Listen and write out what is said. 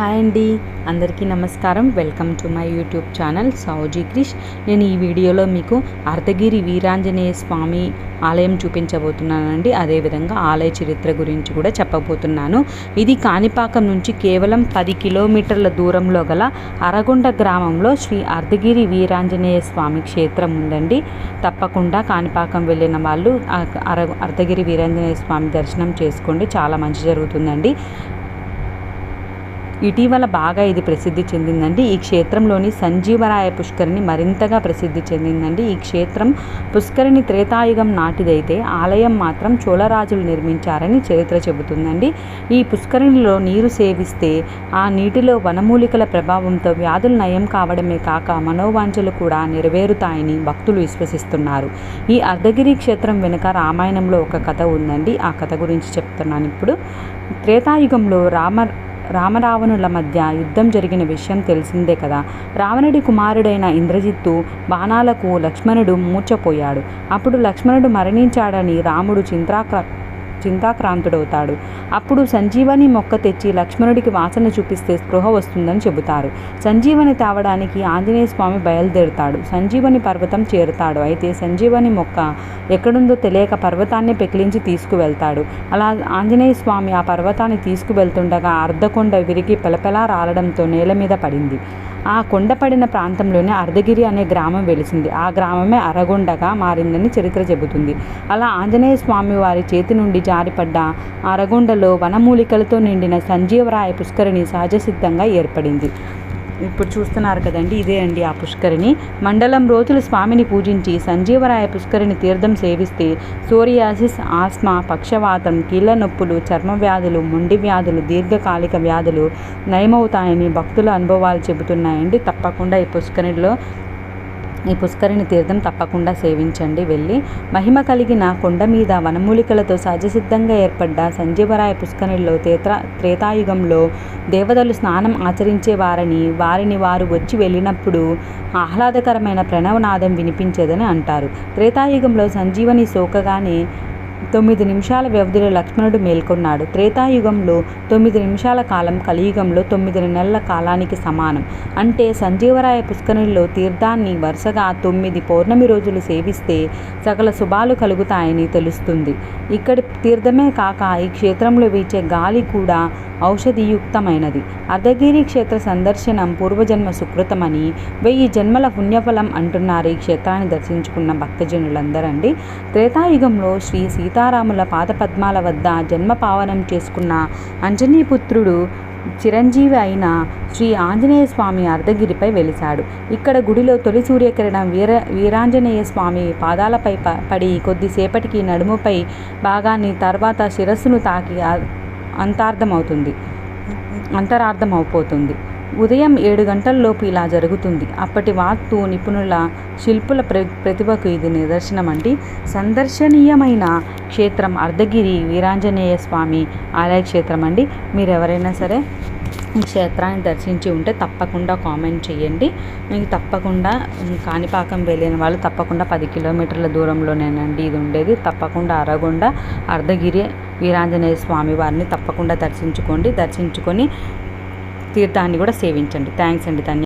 Hi అండి. అందరికీ నమస్కారం. Welcome to my YouTube channel Sowji Krish. నేను ఈ వీడియోలో మీకు అర్ధగిరి వీరాంజనేయ స్వామి ఆలయం చూపించబోతున్నానండి. అదేవిధంగా ఆలయ చరిత్ర గురించి కూడా చెప్పబోతున్నాను. ఇది కాణిపాకం నుంచి కేవలం పది కిలోమీటర్ల దూరంలో గల అరగొండ గ్రామంలో శ్రీ అర్ధగిరి వీరాంజనేయ స్వామి క్షేత్రం ఉందండి. తప్పకుండా కాణిపాకం వెళ్ళిన వాళ్ళు అర అర్ధగిరి వీరాంజనేయ స్వామి దర్శనం చేసుకోండి. చాలా మంచి జరుగుతుందండి. ఇటీవల బాగా ఇది ప్రసిద్ధి చెందిందండి. ఈ క్షేత్రంలోని సంజీవరాయ పుష్కరిణి మరింతగా ప్రసిద్ధి చెందిందండి. ఈ క్షేత్రం పుష్కరిణి త్రేతాయుగం నాటిదైతే ఆలయం మాత్రం చోళరాజులు నిర్మించారని చరిత్ర చెబుతుందండి. ఈ పుష్కరిణిలో నీరు సేవిస్తే ఆ నీటిలో వనమూలికల ప్రభావంతో వ్యాధులు నయం కావడమే కాక మనోవాంఛలు కూడా నెరవేరుతాయని భక్తులు విశ్వసిస్తున్నారు. ఈ అర్ధగిరి క్షేత్రం వెనుక రామాయణంలో ఒక కథ ఉందండి. ఆ కథ గురించి చెప్తున్నాను ఇప్పుడు. త్రేతాయుగంలో రామ రామరావణుల మధ్య యుద్ధం జరిగిన విషయం తెలిసిందే కదా. రావణుడి కుమారుడైన ఇంద్రజిత్తు బాణాలకు లక్ష్మణుడు మూర్చపోయాడు అప్పుడు లక్ష్మణుడు మరణించాడని రాముడు చింత్రాక చింతాక్రాంతుడవుతాడు. అప్పుడు సంజీవని మొక్క తెచ్చి లక్ష్మణుడికి వాసన చూపిస్తే స్పృహ వస్తుందని చెబుతారు. సంజీవని తేవడానికి ఆంజనేయ స్వామి బయలుదేరుతాడు. సంజీవని పర్వతం చేరుతాడు. అయితే సంజీవని మొక్క ఎక్కడుందో తెలియక పర్వతాన్ని పెకిలించి తీసుకువెళ్తాడు. అలా ఆంజనేయ స్వామి ఆ పర్వతాన్ని తీసుకువెళ్తుండగా అర్ధకొండ విరిగి పెలపెలా రాలడంతో నేల మీద పడింది. ఆ కొండపడిన ప్రాంతంలోనే అర్ధగిరి అనే గ్రామం వెలిసింది. ఆ గ్రామమే అరగొండగా మారిందని చరిత్ర చెబుతుంది. అలా ఆంజనేయ స్వామి వారి చేతి నుండి జారిపడ్డ అరగొండలో వనమూలికలతో నిండిన సంజీవరాయ పుష్కరిణి సహజసిద్ధంగా ఏర్పడింది. ఇప్పుడు చూస్తున్నారు కదండి ఇదే అండి ఆ పుష్కరిణి. మండలం రోజులు స్వామిని పూజించి సంజీవరాయ పుష్కరిణి తీర్థం సేవిస్తే సోరియాసిస్ ఆస్మా పక్షవాతం కీళ్ళ నొప్పులు చర్మ వ్యాధులు మొండి వ్యాధులు దీర్ఘకాలిక వ్యాధులు నయమవుతాయని భక్తుల అనుభవాలు చెబుతున్నాయండి. తప్పకుండా ఈ పుష్కరిణిలో ఈ పుష్కరిణి తీర్థం తప్పకుండా సేవించండి వెళ్ళి మహిమ కలిగిన కొండ మీద వనమూలికలతో సహజసిద్ధంగా ఏర్పడ్డ సంజీవరాయ పుష్కరిణిలో తేత్ర త్రేతాయుగంలో దేవతలు స్నానం ఆచరించేవారని వారిని వారు వచ్చి వెళ్ళినప్పుడు ఆహ్లాదకరమైన ప్రణవనాదం వినిపించేదని అంటారు. త్రేతాయుగంలో సంజీవని సోకగానే తొమ్మిది నిమిషాల వ్యవధిలో లక్ష్మణుడు మేల్కొన్నాడు. త్రేతాయుగంలో తొమ్మిది నిమిషాల కాలం కలియుగంలో తొమ్మిది నెలల కాలానికి సమానం. అంటే సంజీవరాయ పుష్కరిణిలో తీర్థాన్ని వరుసగా తొమ్మిది పౌర్ణమి రోజులు సేవిస్తే సకల శుభాలు కలుగుతాయని తెలుస్తుంది. ఇక్కడి తీర్థమే కాక ఈ క్షేత్రంలో వీచే గాలి కూడా ఔషధియుక్తమైనది. అర్ధగిరి క్షేత్ర సందర్శనం పూర్వజన్మ సుకృతమని వెయ్యి జన్మల పుణ్యఫలం అంటున్నారు ఈ క్షేత్రాన్ని దర్శించుకున్న భక్తజనులందరండి. త్రేతాయుగంలో శ్రీ సీతారాముల పాదపద్మాల వద్ద జన్మ పావనం చేసుకున్న అంజనీపుత్రుడు చిరంజీవి అయిన శ్రీ ఆంజనేయ స్వామి అర్ధగిరిపై వెలిశాడు. ఇక్కడ గుడిలో తొలి సూర్యకిరణం వీర వీరాంజనేయ స్వామి పాదాలపై ప పడి కొద్దిసేపటికి నడుముపై భాగాన్ని తర్వాత శిరస్సును తాకి అంతార్థమవుతుంది అంతరార్థం అయిపోతుంది ఉదయం ఏడు గంటల్లోపు ఇలా జరుగుతుంది. అప్పటి వాత్తు నిపుణుల శిల్పుల ప్ర ప్రతిభకు ఇది నిదర్శనం అండి. సందర్శనీయమైన క్షేత్రం అర్ధగిరి వీరాంజనేయ స్వామి ఆలయ క్షేత్రం అండి. మీరు ఎవరైనా సరే ఈ క్షేత్రాన్ని దర్శించి ఉంటే తప్పకుండా కామెంట్ చేయండి. మీకు తప్పకుండా కాణిపాకం వెళ్ళిన వాళ్ళు తప్పకుండా పది కిలోమీటర్ల దూరంలోనేనండి ఇది ఉండేది. తప్పకుండా అరగొండ అర్ధగిరి వీరాంజనేయ స్వామి వారిని తప్పకుండా దర్శించుకోండి. దర్శించుకొని తీర్థాన్ని కూడా సేవించండి. థ్యాంక్స్ అండి ధన్య